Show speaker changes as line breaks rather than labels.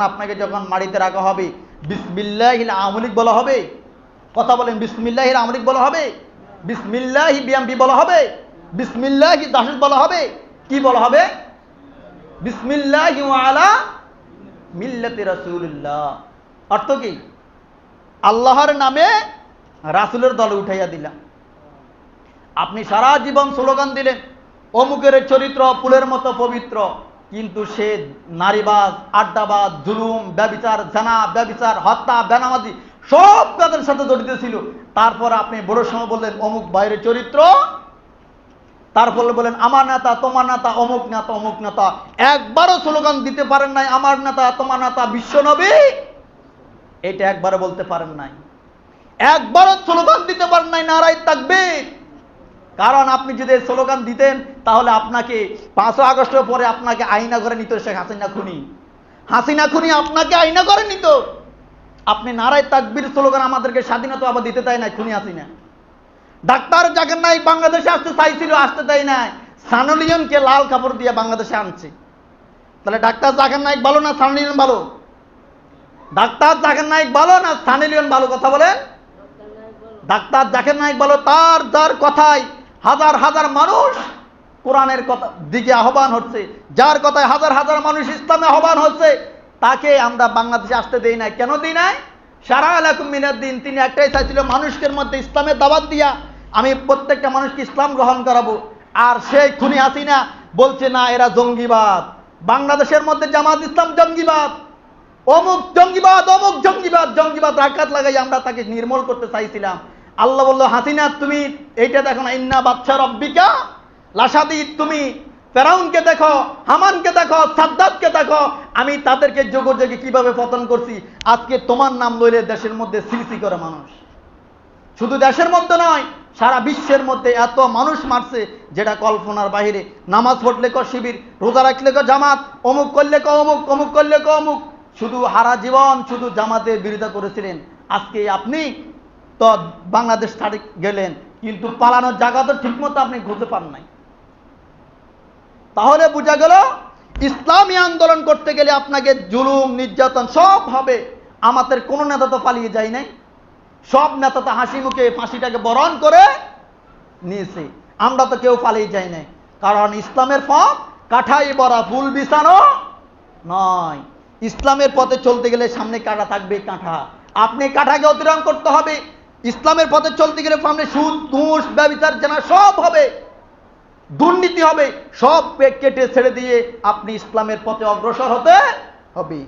আপনাকে যখন মাটিতে রাখা হবে, বিসমিল্লাহিল আমলিক বলা হবে। কথা বলেন, বিসমিল্লাহিল আমলিক বলা হবে? বিসমিল্লাহি বিয়ামবি বলা হবে? বিসমিল্লাহি দাসুদ বলা হবে? কি বলা হবে? বিসমিল্লাহি আলা মিল্লাতি রাসূলুল্লাহ। অর্থ কি? আল্লাহর নামে রাসূলের দলে উঠাইয়া দিলাম। আপনি সারা জীবন স্লোগান দিলেন, অমুকের চরিত্র ফুলের মতো পবিত্র। কিন্তু সে নারীবাজ, আড্ডাবাজ, জুলুম, ব্যবিচার, জানা, ব্যবিচার, হত্যা, বেনামাজি সব কাজের সাথে জড়িত ছিল। তারপর আপনি বড় সময় বললেন, অমুক বাইরের চরিত্র? তারপর বলেন আমার নেতা, তোমার নেতা, অমুক নেতা অমুক নেতা। একবারও স্লোগান দিতে পারেন নাই, আমার নেতা, তোমার নেতা, বিশ্ব বিশ্বনবী এটা একবারও বলতে পারেন নাই। একবারও স্লোগান দিতে পারেন নাই, নারায় থাকবে কারণ আপনি যদি স্লোগান দিতেন, তাহলে আপনাকে পাঁচই আগস্টের পরে আপনাকে আইনা করে নিত শেখ হাসিনা খুনি। হাসিনা খুনি আপনাকে আইনা করে নিত। আপনি নারায় তাকবির স্লোগান আমাদেরকে স্বাধীনতা আবার দিতে দেয় না খুনি হাসিনা। ডাক্তার জাকের নাই, বাংলাদেশে আসতে চাইছিল, আসতে দেয় নাই। সানুলিয়নকে লাল কাপড় দিয়ে বাংলাদেশে আনছে। তাহলে ডাক্তার জাকের নায়ক ভালো না সানুলিয়ন ভালো? ডাক্তার জাকের নায়ক ভালো না সানুলিয়ন ভালো? কথা বলেন। ডাক্তার জাকের নায়ক বলো তার যার কথায় হাজার হাজার মানুষ কোরআনের কথা দিকে আহ্বান হচ্ছে। যার কথায় হাজার হাজার মানুষ ইসলামে আহ্বান হচ্ছে, তাকে আমরা বাংলাদেশে আসতে দেই নাই। কেন দিই নাই? সারা আলাকুম মিনার দিন। তিনি একটাই চাইছিল মানুষের মধ্যে ইসলামের দাবাত দিয়া আমি প্রত্যেকটা মানুষকে ইসলাম গ্রহণ করাবো। আর সেই খুনি হাসিনা বলছে, না, এরা জঙ্গিবাদ। বাংলাদেশের মধ্যে জামাত ইসলাম জঙ্গিবাদ। অমুক জঙ্গিবাদ অমুক জঙ্গিবাদ। জঙ্গিবাদ রাকাত লাগাই আমরা তাকে নির্মূল করতে চাইছিলাম। আল্লাহ বলল, হাসিনা, তুমি এইটা দেখো না। ইন্না বাচ্চা রব্বিকা লাসাদি তুমি ফেরাউনকে দেখো, হামানকে দেখো সাদ্দাতকে দেখো। আমি তাদেরকে যোগে কীভাবে পতন করছি? আজকে তোমার নাম লইলে দেশের মধ্যে সিলসি করে মানুষ। শুধু দেশের মধ্যে নয়, সারা বিশ্বের মধ্যে এত মানুষ মারছে, যেটা কল্পনার বাহিরে। নামাজ পড়লে ক শিবির, রোজা রাখলে ক জামাত, অমুক করলে ক অমুক অমুক করলে ক অমুক। শুধু হারা জীবন শুধু জামাতের বিরোধিতা করেছিলেন। আজকে আপনি তো বাংলাদেশ ছাড়ে গেলেন, কিন্তু পালানোর জায়গা তো ঠিকমতো আপনি খুঁজে পান নাই। তাহলে বোঝা গেল, ইসলামী আন্দোলন করতে গেলে আপনাকে জুলুম, নির্যাতন সব হবে আমাদের কোনো নেতা তো পালিয়ে যায় নাই। সব নেতা তো হাসি মুখে ফাঁসিটাকে বরণ করে নিয়েছে। আমরা তো কেউ পালিয়ে যাই নাই। কারণ ইসলামের পথ কাঠাই বরা ফুল বিছানো নয়। ইসলামের পথে চলতে গেলে সামনে কাঁটা থাকবে কাঁঠা আপনি কাঁঠাকে অতিক্রম করতে হবে। ইসলামের পথে চলতে গেলে সামনে সুদ, ঘুষ, ব্যবচার জানা সব হবে। দুর্নীতি হবে। সব কেটে ছেড়ে দিয়ে আপনি ইসলামের পথে অগ্রসর হতে হবে।